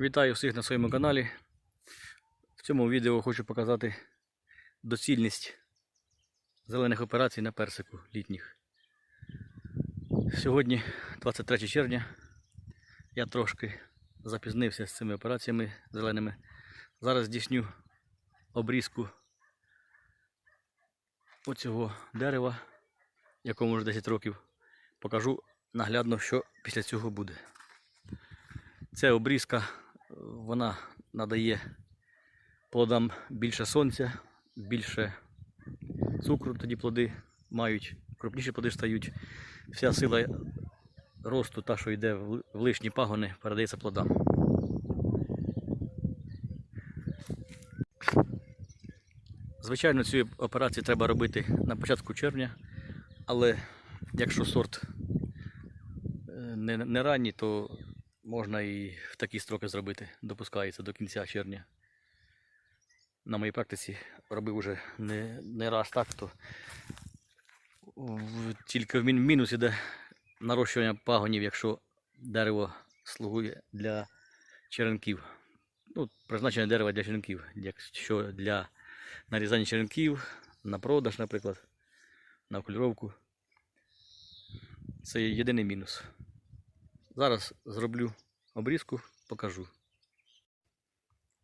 Вітаю всіх на своєму каналі. В цьому відео хочу показати доцільність зелених операцій на персику літніх. Сьогодні 23 червня. Я трошки запізнився з цими операціями зеленими. Зараз здійсню обрізку оцього дерева, якому вже 10 років. Покажу наглядно, що після цього буде. Ця обрізка вона надає плодам більше сонця, більше цукру, тоді плоди мають, крупніші плоди стають. Вся сила росту, та, що йде в лишні пагони, передається плодам. Звичайно, цю операцію треба робити на початку червня, але якщо сорт е, не, не ранній, то можна і в такі строки зробити. Допускається до кінця червня. На моїй практиці робив уже не, не раз так, то тільки в мінус іде нарощування пагонів, якщо дерево слугує для черенків. Ну, призначення дерева для черенків. Якщо для нарізання черенків, на продаж, наприклад, на окулюровку. Це єдиний мінус. Зараз зроблю обрізку, покажу.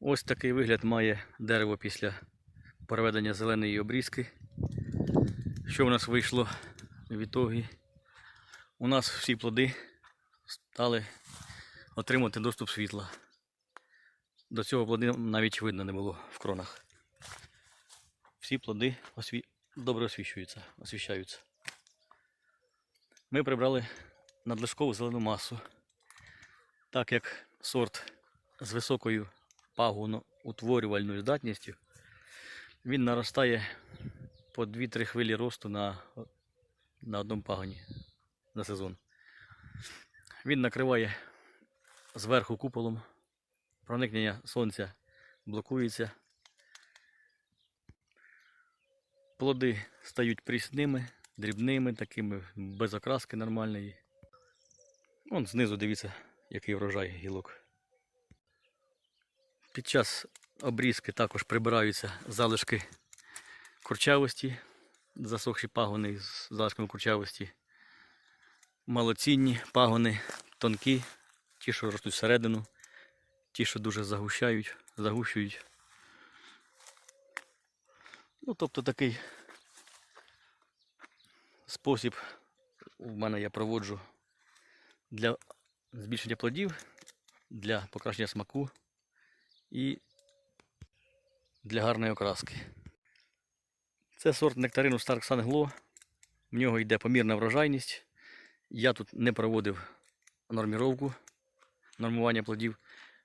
Ось такий вигляд має дерево після проведення зеленої обрізки. Що у нас вийшло в ітогі? У нас всі плоди стали отримувати доступ світла. До цього плоди навіть видно не було в кронах. Всі плоди осві... добре освіщуються, освіщаються. Ми прибрали надлишкову зелену масу, так як сорт з високою пагоноутворювальною здатністю, він наростає по 2-3 хвилі росту на, на одному пагоні на сезон. Він накриває зверху куполом, проникнення сонця блокується. Плоди стають прісними, дрібними, такими без окраски нормальної. Вон знизу дивіться, який врожай гілок. Під час обрізки також прибираються залишки курчавості, засохші пагони з залишками курчавості. Малоцінні пагони, тонкі, ті, що ростуть всередину, ті, що дуже загущають, загущують. Ну, тобто такий спосіб у мене я проводжу для збільшення плодів, для покращення смаку і для гарної окраски. Це сорт нектарину Stark Sun В нього йде помірна врожайність. Я тут не проводив норміровку, нормування плодів.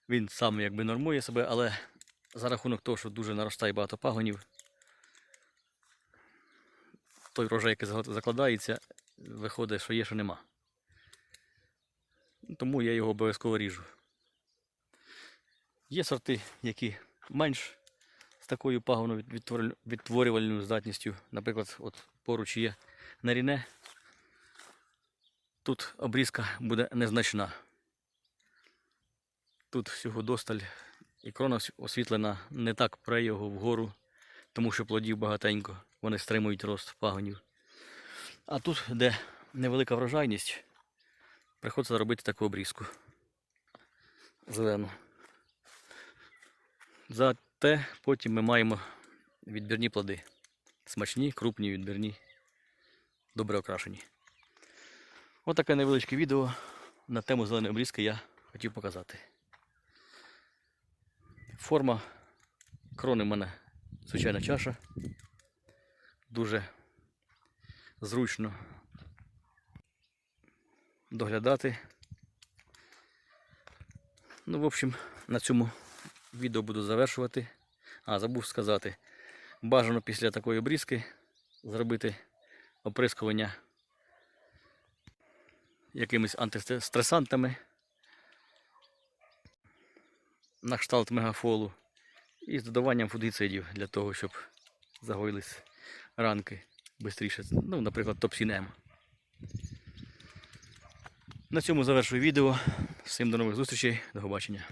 Він сам якби нормує себе, але за рахунок того, що дуже наростає багато пагонів, той врожай, який закладається, виходить, що є, що нема. Тому я його обов'язково ріжу. Є сорти, які менш з такою пагоновідтворювальною здатністю. Наприклад, от поруч є наріне. Тут обрізка буде незначна. Тут всього досталь і крона освітлена не так пре його вгору, тому що плодів багатенько, вони стримують рост пагонів. А тут, де невелика врожайність, приходиться робити таку обрізку зелену. Зате потім ми маємо відбірні плоди. Смачні, крупні, відбірні, добре окрашені. Отаке невеличке відео на тему зеленої обрізки я хотів показати. Форма крони в мене звичайна чаша. Дуже зручно доглядати. Ну, в общем, на цьому відео буду завершувати. А, забув сказати. Бажано після такої обрізки зробити оприскування якимись антистресантами на кшталт мегафолу і з додаванням фунгіцидів для того, щоб загоїлись ранки швидше. Ну, наприклад, топсін М. На цьому завершую відео. Всім до нових зустрічей, до побачення.